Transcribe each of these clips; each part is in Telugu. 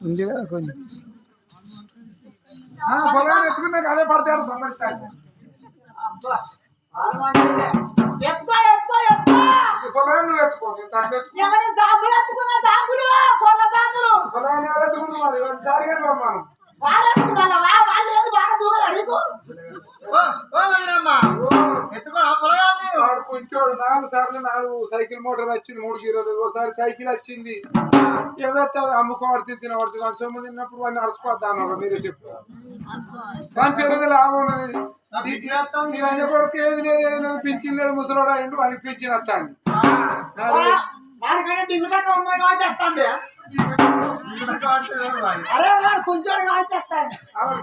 ఉంది కదా కొంచెం. పొలాన్ని ఎత్తుకున్నాక అదే పడతాడు ఎత్తుకో పొలాన్ని నువ్వు ఎత్తుకోండి జాంబులు ఎత్తుకున్న జాంబులు పొలాన్ని ఎవరు ఎత్తుకుంటున్నారు? మరి ఒకసారి కానీ కొంచెం నాలుగు సార్లు నాలుగు సైకిల్ మోటార్ వచ్చింది మూడు కిలోలు ఒకసారి సైకిల్ వచ్చింది. ఎవరైతే అమ్ముకోబడి తినబడుతుంది కొంచెం సొమ్ము తిన్నప్పుడు వాడిని అరుచుకోవద్దా అన్నారు మీరే చెప్పు దాని పేరు లాభం ఉన్నది. కొడుకు ఏది లేదు ఏది లేదు పింఛన్ లేదు ముసలోడు అయ్యిండు వాడికి పింఛన్ వస్తాను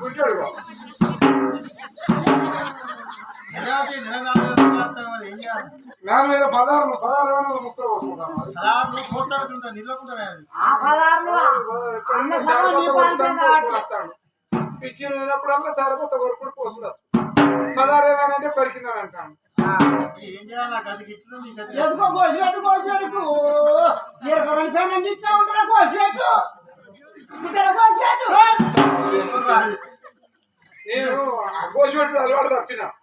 కొంచెం పదహారు పదహారు ముక్కలు పిచ్చిన అయినప్పుడల్లా సరిపోత కొరుకుడు పోసుడు పదహారు ఏమైనా కొరికినాడు అంటాను. ఇద్దరు కోసిపెట్టు. నేను కోసిపెట్టు అలవాటు తప్పిన. ఏం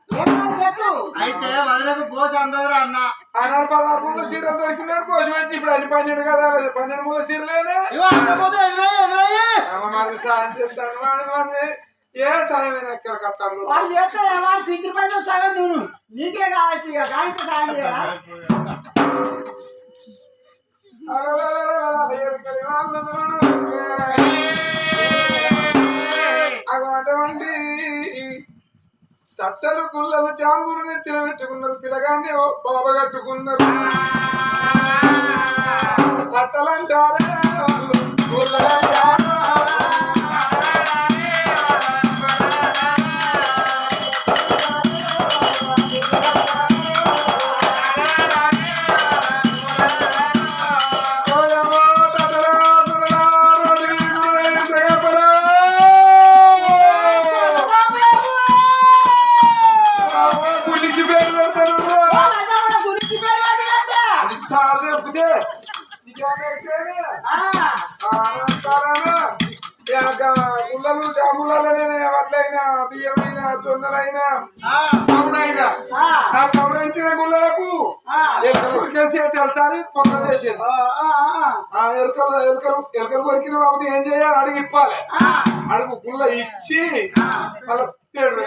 అయితే వదిలకు పోస అందరూ అన్న. ఆనాడు పదహారు మూల సీరలు దొరికినాడు కోసిపెట్టి ఇప్పుడు అన్ని పన్నెండు కదా పన్నెండు మూల సీరలేనే ఎదురయ్యి ఎదురయ్యి. మరి సాయం చెప్తాను వాడు వాడిని ఏ సాయమైన ఎక్కడ వాళ్ళు పిండి పైన సగం నువ్వు నీకే కావచ్చు ఇక గాయకు సాయం అటువంటి సత్తలు గుల్లలు జాంబూరు నెత్తిన పెట్టుకున్నారు పిల్లగాన్ని బాబ కట్టుకున్నారు సట్టలంటారే వాళ్ళు గుల్లలంటారు. గుల్లలు జాములైనా వడ్లైనా బియ్యమైనా జొన్నలైనా కౌడైనా ఆ. కౌడైన గుల్లలకు ఎలుకలు కొరికేసి తెలుసా అని పొంగ చేసేది ఎలుకలు ఎలుకలు ఎలుకలు కొరికిన బాబు ఏం చేయాలి? అడుగు ఇప్పాలి. అడుగు గుల్ల ఇచ్చి మళ్ళీ పేరు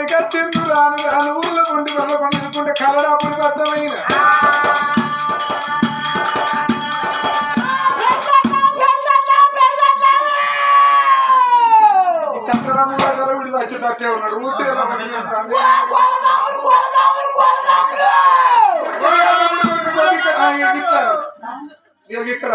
ఎక్కడికి వచ్చిండు రాను రాను ఊళ్ళో ఉండి వల్ల పండుకుంటే కలడాపురి బద్దమైన. వచ్చేటట్టే ఉన్నాడు. ఊపిరి ఇక్కడ.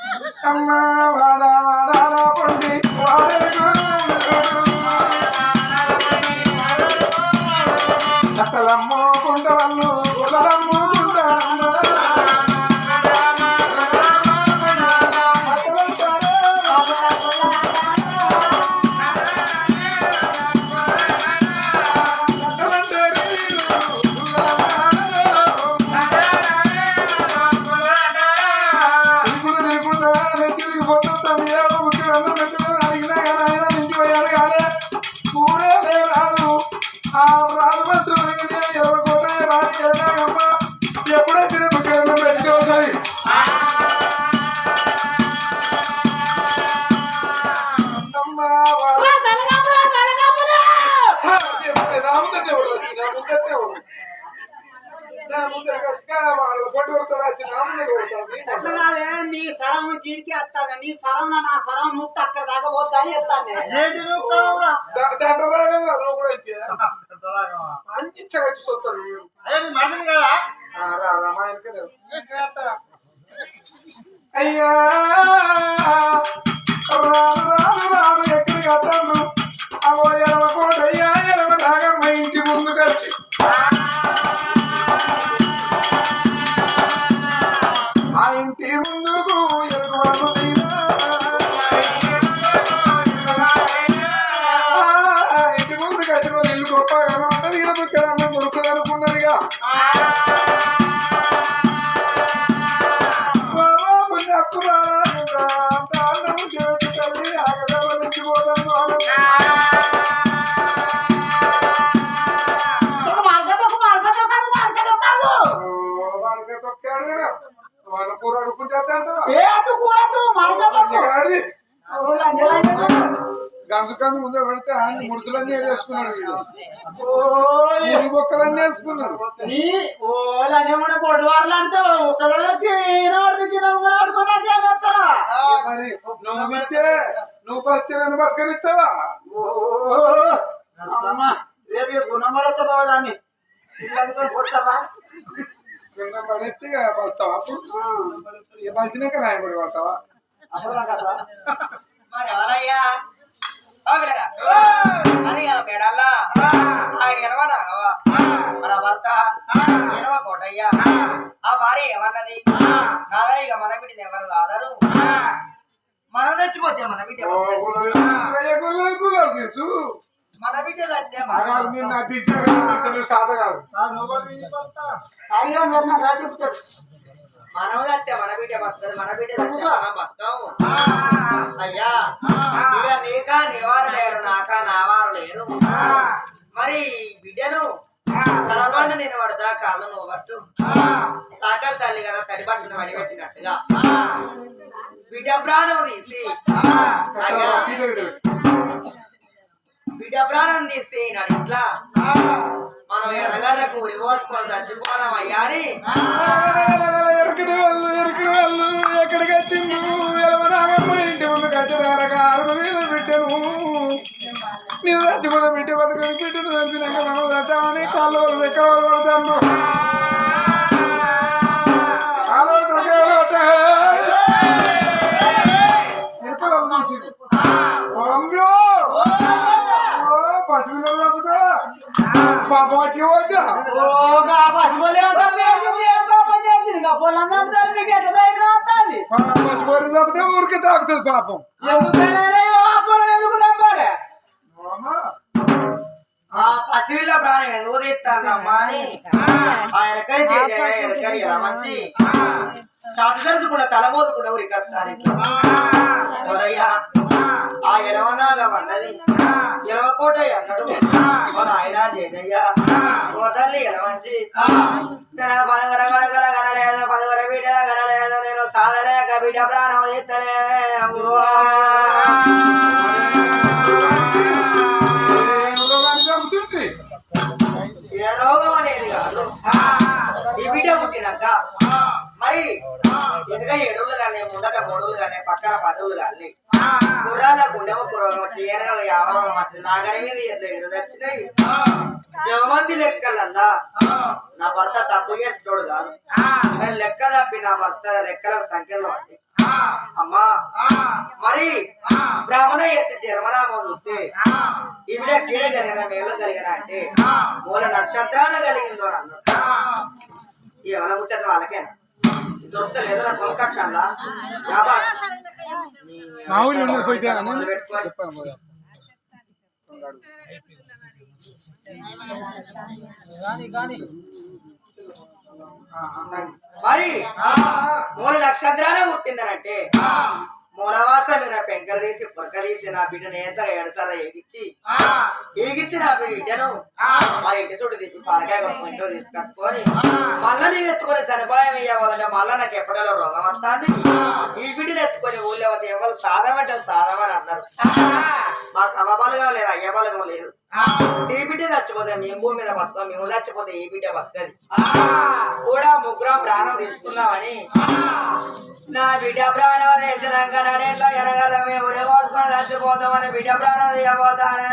అట్లా కాదే, నీ సరం గిడికి వస్తాను నీ సరం నా సరం నువ్వు అక్కడ దాకా పోతాని చెప్తాను. ఏంటి నువ్వు కావురా? అందించవచ్చు చూస్తాను ఏంటి మనిషిని కదా? అయ్యా ఎక్కడికి వస్తాను అవో ఎరవ కోటయ్యా ఎరవ మా ఇంటి ముందు వచ్చి ఆ ఇంటి ముందుకు ఎలుగు ఇంటి ముందు కట్టుకొని ఇల్లు గొప్పగా ఉన్నది ఈయన దుఃఖాన్ని దొరుకుతుంది అనుకున్నదిగా. బొక్కలన్నీ వేసుకున్నాడు మరి నువ్వు విత్తే నువ్వు పత్తి నన్ను బతకనిస్తావా గుణమడత పోదాన్ని. కొట్టవా నిన్న పడితే పడతావా? అప్పుడు పలిచినాక రాయబడి పడతావా? అసలు ఆ. మెడల్లా? ఆ. ఎనవ నాగవ మన భర్త? ఎనవ కోటయ్య? ఆ. భార్య ఏమన్నది? నాదా ఇక మన బిడ్డని ఎవరు కాదరు? మనం చచ్చిపోతే మన బిడ్డ మన సాధ కాదు. చెప్తాడు మనం బిడ్డ బతకదు మన బిడ్డ మనం బతకము అయ్యా ఇక నీకా నివారు లేరు నాకా నావారు లేరు మరి బిడ్డను తలబండ నేను పడతా కాళ్ళు నువ్వు పట్టు. సాకల తల్లి కదా తడి వడిపెట్టినట్టుగా బిడ్డ ప్రాణం తీసి. అయ్యా. బిడ్డ ప్రాణం తీసి. నా ఇంట్లో. మనం ఎరగర్రకు ఉరి పోసుకొని చచ్చిపోదాం అయ్యా అని. ఎరుకుని వాళ్ళు ఎరుకుని వాళ్ళు ఎక్కడికి వచ్చిండు ఎలవనాగమ్మ ఇంటి ముందుకు వచ్చి వేరక అరుగు మీద పెట్టాను నేను చచ్చిపోతే బిడ్డ బతుకుని బిడ్డను చంపినాక మనం చచ్చామని కాళ్ళు వాళ్ళు లెక్క వాళ్ళు పడతాను కాళ్ళు తప్పితే ఊరికి తాకుతుంది పాపం పసివిల్ల ప్రాణం ఎందుకు తీస్తానమ్మా అని ఆ. ఎరకరి చేయ ఎరకరి ఎలా మంచి సాటుదరదు కూడా తలమోదు కూడా ఊరికి వస్తాను మొదయ్యా ఆ ఎలవనాగా అన్నది ఎలవకోటయ్య అన్నాడు. మన ఆయన జయయ్య ఓ తల్లి ఎలవంచి పదగర గడగల గనలేదు పదగర బిడ్డ గనలేదు నేను సాధలేక బిడ్డ ప్రాణం. చంపుతుంది ఏ రోగం అనేది కాదు. ఈ బిడ్డ పుట్టినాక మరి వెనుక ఏడుగులు కానీ ముందట మూడులు కానీ పక్కన పదవులు కానీ గుండెము రోగం వచ్చి ఏడగల యావరోగం వచ్చింది నా గడి మీద ఎట్లా ఎదురు వచ్చినాయి జవమంది లెక్కలల్లా నా భర్త తప్పు చేసేటోడు కాదు నేను లెక్క తప్పి నా భర్త లెక్కల సంఖ్యలో అండి అమ్మా మరి బ్రాహ్మణ ఎచ్చి జన్మనామం చూస్తే ఇవిడ కీడ కలిగిన మేలు కలిగిన అంటే మూల నక్షత్రాన కలిగిందో అన్నాడు ఏమైనా కూర్చొని వాళ్ళకేనా దొరకలేదు నా కొలకట్టంలా మా ఊళ్ళో పోయితే చెప్పాను మరి మూల పుట్టిందనంటే. మూలవాస మీద పెంకలు తీసి పొరక తీసి నా బిడ్డను ఏసగా ఎడసారా ఏగిచ్చి? ఏగిచ్చి నా బిడ్డను మరి ఇంటి చుట్టూ పలకాయ కొడుకు ఇంట్లో తీసుకొచ్చుకొని మళ్ళా నేను ఎత్తుకొని సరిపాయం ఇవ్వాలంటే మళ్ళా నాకు ఎప్పటిలో రోగం వస్తుంది. ఈ బిడ్డను ఎత్తుకొని ఊళ్ళో ఎవరు సాధమంటే సాధమని అన్నారు. మాకు అమ్మ బలగం లేదు అయ్య బలగం లేదు. ఈ బిడ్డ చచ్చిపోతే మేము భూమి మీద బతుకం మేము చచ్చిపోతే ఈ బిడ్డ బతకది కూడా ముగ్గురం ప్రాణం తీసుకున్నామని నా బిడ్డ ప్రాణం వేసినాక నడేక ఎనగడ మేము రేమోసుకొని చచ్చిపోతామని బిడ్డ ప్రాణం తీయబోతానే.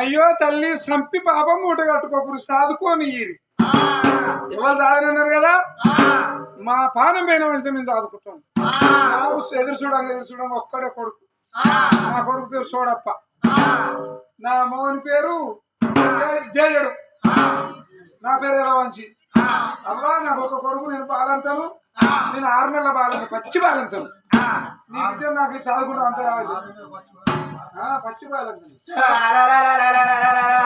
అయ్యో తల్లి సంపి పాపం మూట కట్టుకోకరు సాదుకోని ఎవరు సాధనన్నారు కదా? మా పానం పైన మంచిగా మేము సాదుకుంటాం ఎదురు చూడంగా ఎదురు చూడంగా ఒక్కడే కొడుకు. నా కొడుకు పేరు సోడప్ప. నా మోహన్ పేరు జయ- జయుడు. నా పేరు ఎలవంచి అవ్వా నాకు ఒక కొడుకు నేను బాలంతాను నేను ఆరు నెలల బాలంత పచ్చి బాలంతాను నీ నాకు చదువుకుంటా అంత రాదు. పచ్చి బాలంతాను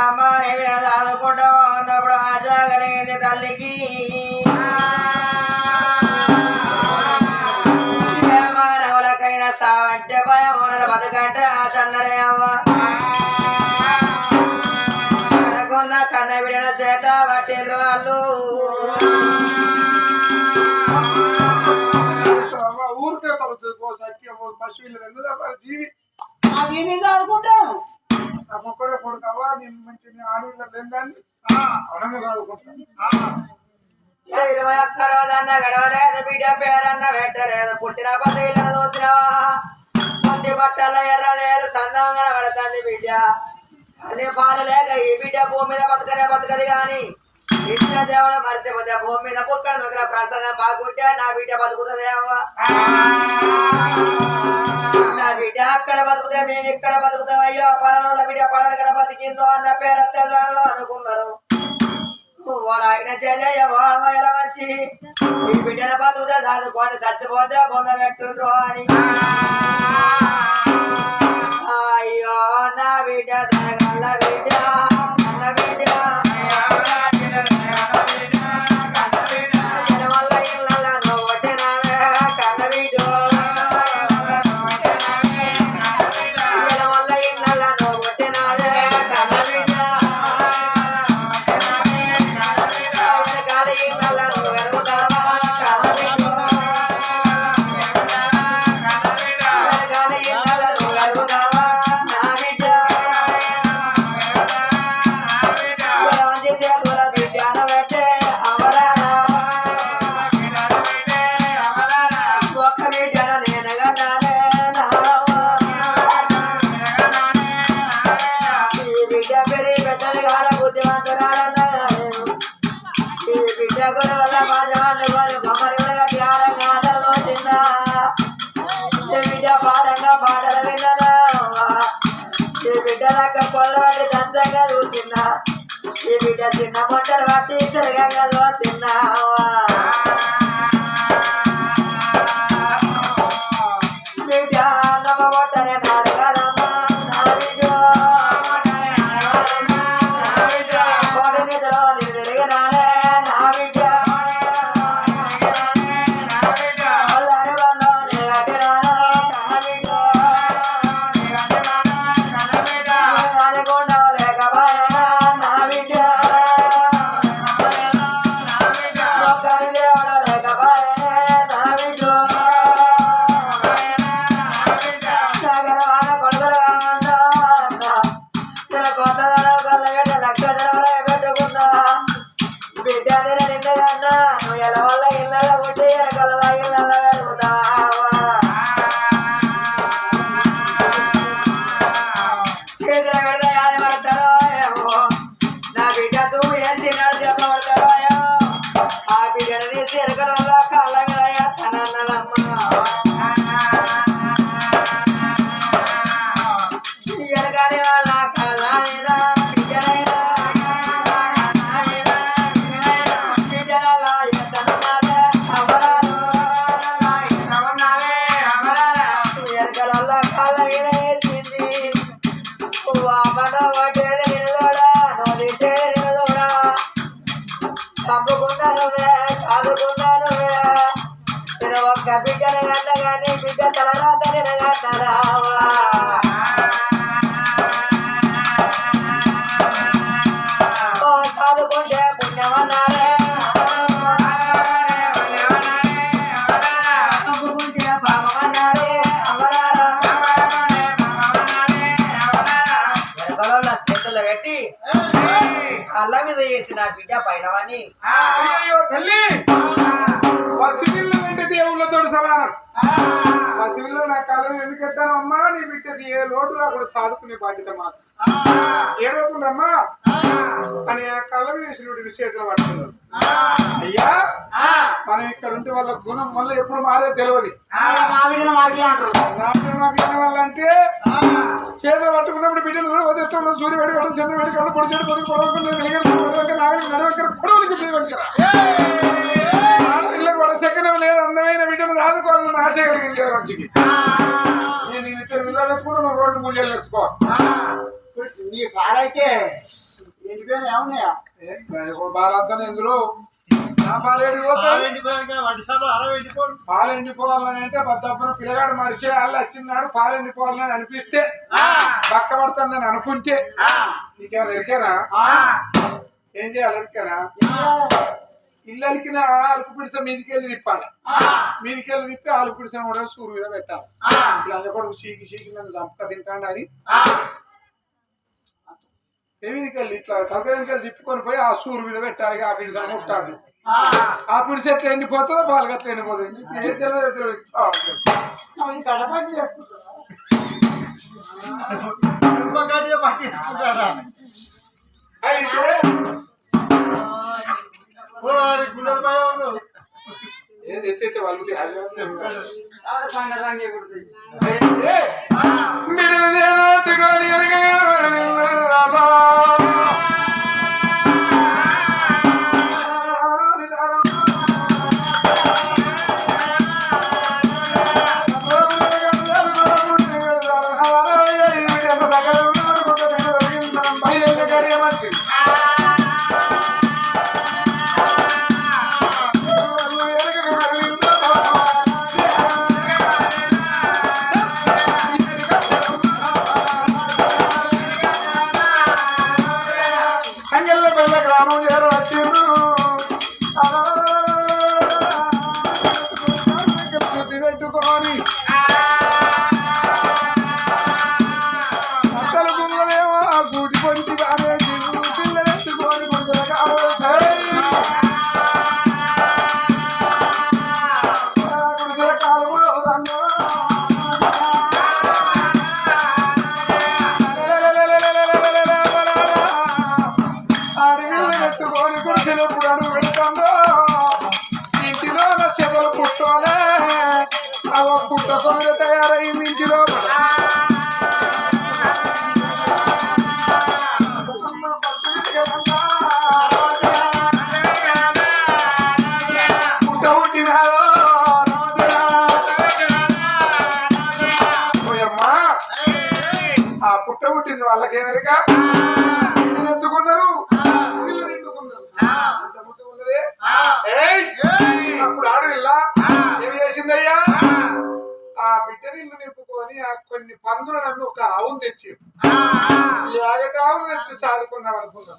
అమ్మ నేను చదువుకుంటాం అన్నప్పుడు ఆశ కలిగింది తల్లికి. ఓ పశువులు రెండు జీవి అది నేను మంచి ఆడవిలో లేదని అవడంగా చదువుకుంటాను ఇరవై ఒక్క రోజన్న గడవలేదు బిడ్డ పేరన్న పెట్టలేదు. పుట్టిన పది ఇళ్ళను చూసినవా పత్తి బట్టల ఎర్రదేలు సందంగా పడుతుంది బిడ్డ. తల్లి పాలు లేక ఈ బిడ్డ భూమి మీద బతకనే బతకది గాని ఇచ్చిన దేవుడు మరిచిపోతే భూమి మీద పుక్కల నొక్కల ప్రసాదం బాగుంటే నా బిడ్డ బతుకుతుందేవా నా బిడ్డ అక్కడ బతుకుతే మేము ఇక్కడ బతుకుతాం. అయ్యో పలానోళ్ళ బిడ్డ పలాన ఇక్కడ బతికిందో అన్న పేరు అనుకున్నారు. ఆయన జయ ఎలా వచ్చి? ఈ బిడ్డన బతుకుతే చదువుకొని చచ్చిపోతే పొందబెట్టుండ్రు అని. అయ్యో నా బిడ్డ తనగల్ల బిడ్డ. ఈ బిడ్డ చిన్న మొట్టలు పట్టి తిరగంగా దోసి బిడ్డ తలరాతని కన్నరావా సమానం పసిపిల్ల నా కాలం ఎందుకు ఎత్తాను అమ్మా నీ బిడ్డది ఏ లోటు రాకుండా సాదుకునే బాధ్యత మాకు ఏడవకుండమ్మా అని ఆ కళ్ళ వేసినటువంటి చేతులు పట్టుకున్నాడు అయ్యా మనం ఇక్కడ ఉంటే వాళ్ళ గుణం వల్ల ఎప్పుడు మారే తెలియదు వల్ల అంటే చేతులు పట్టుకున్నప్పుడు బిడ్డలు కూడా వదిలేస్తాం సూర్య వేడి కట్టడం చంద్ర వేడి పొడి చెడు పొడి పొడవకుండా వెలిగర నడవకర కొడవలికి దేవకర సెకండ్ లేదు అందమైన బిడ్డను దాదుకోవాలని ఆశగలిగింది మంచికి నేను ఈ ఇద్దరు పిల్లలు కూడా నువ్వు రోడ్డు మూల్యాలు ఎత్తుకో నీ పాడైతే బాలంతా ఎందులో నా పాలేడు పోతాయి? వడ్డీ సార్లు అలా వెళ్ళిపోడు పాలు? ఎండిపోవాలని అంటే పద్దప్పున పిల్లగాడు మరిచే వాళ్ళు వచ్చినాడు పాలు ఎండిపోవాలని అనిపిస్తే పక్క పడుతుందని అనుకుంటే నీకేమైనా ఎరికేనా ఏం చేయాలి? ఎరికేనా ఇల్లు అలికిన అలుపు పిడిస మీదికెళ్ళి తిప్పాలి. మీదికెళ్ళి తిప్పి అలుపు పిడిస కూడా సూరు మీద పెట్టాలి. ఇలా కొడుకు చీకి చీకి నన్ను చంపక తింటాడు అని. మీదికెళ్ళి ఇట్లా కలకరింకెళ్ళి తిప్పుకొని పోయి ఆ సూరు మీద పెట్టాలి ఆ పిడిస ముట్టాలి ఆ. పిడిస ఎట్లా ఎండిపోతుందో పాలు గట్ల ఎండిపోతుంది ఏం తెలియదు అయితే ఎత్తైతే వాళ్ళకి కొన్ని పందులు నమ్మి ఒక ఆవును తెచ్చి యాగటి ఆవును తెచ్చి సాదుకుందాం అనుకున్నాం.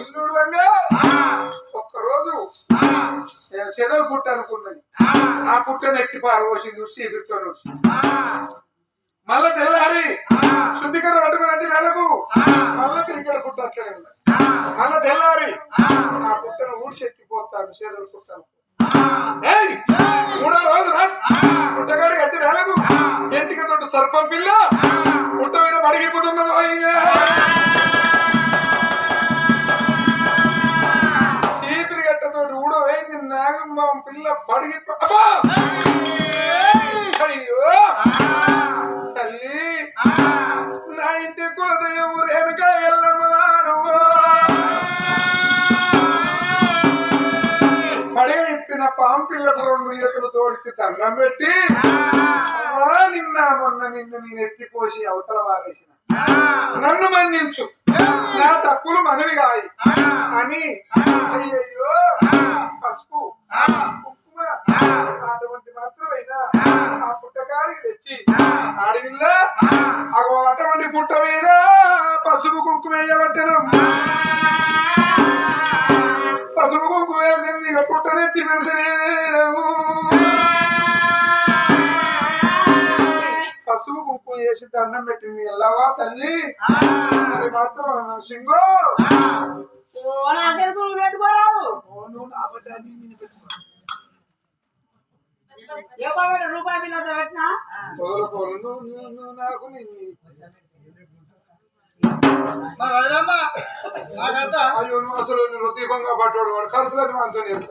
ఇల్లు ఒక్కరోజు చెదలు పుట్ట అనుకున్నది ఆ. పుట్టను ఎత్తి పారబోసి చూసి ఎదుర్కొని మళ్ళా తెల్లారి. శుద్ధికర పట్టుకుని అంటే నెలకు. మళ్ళా పుట్ట అట్లనే ఉంది మళ్ళా తెల్లారి. ఆ. పుట్టను ఊడ్చి ఎత్తిపోతాను చేతులు పుట్టాను! మూడో రోజు రా. పుట్టగాడి ఎత్తి నెలకు. ఇంటికి తోటి సర్పం పిల్ల. పుట్ట మీద పడిగిపోతున్నదో చీపిరి గట్టతో ఊడ వేయింది నాగమ్మ పిల్ల పడిగిపో అయ్యో! పాంపిల్లకు రెండు ఈతలు తోడిచి దండం పెట్టి నిన్న మొన్న నిన్ను నేను ఎత్తిపోసి అవతల వారేసిన. నన్ను మన్నించు. నా తప్పులు మనవి కాయి అని అయ్యయ్యో పసుపు ఉప్పు అటువంటి మాత్రమైనా? ఆ. పుట్టకాడికి తెచ్చి. ఆడిల్ల అగో అటువంటి పుట్ట మీద పసుపు కుంకుమ వేయబట్టను. పసుపు కుంకుమ వేసింది ఇక పుట్టనెత్తి పెడతలేదు పసుపు కుంకుమ వేసి దండం పెట్టింది. ఎల్లవా తల్లి. మరి మాత్రం సింగో. పెట్టుకోరాదు. రూపాయి నాకు అసలు నువ్వు దీపంగా పట్టోడు వాడు ఖర్చులని మనతో కొడుకుకేమో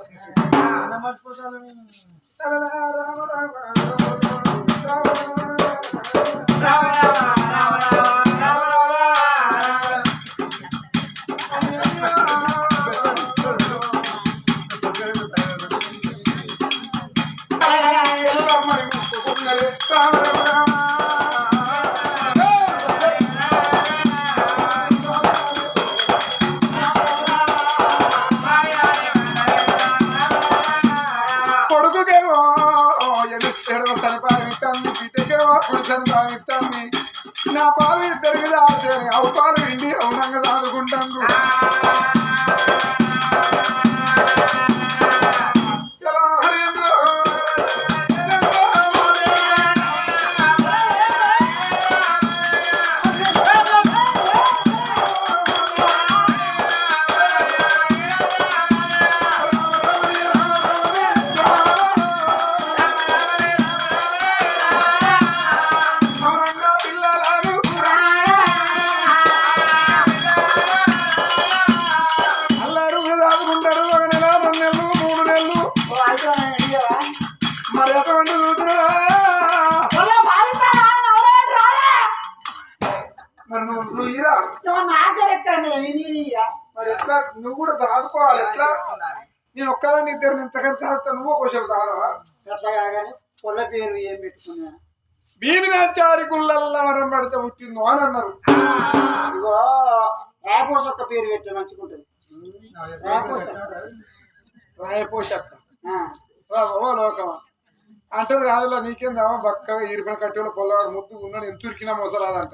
నేను ఒక్కదాన్ని ఇద్దరు ఇంతకని చేస్తా నువ్వు క్వశ్చన్ అట్లా కాగానే పొల్ల పేరు ఏం పెట్టుకున్నా? భీమినాచారి గుళ్ళల్లో వరం పడితే పుట్టిందో అని అన్నారు. ఇగో యాపోస్ ఒక్క పేరు పెట్టే రాయపోషక్క. ఓ లోకమా. అంటారు కాదులా నీకేం దామా బక్కగా ఇరిపిన కట్టెలో పొల్లవాడు ముద్దు ఉన్నాడు ఎంత ఉరికినా మోసరాదంట.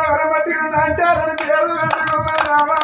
వరపట్టి అంటే రెండు పేరు పెట్టుకోమని రామా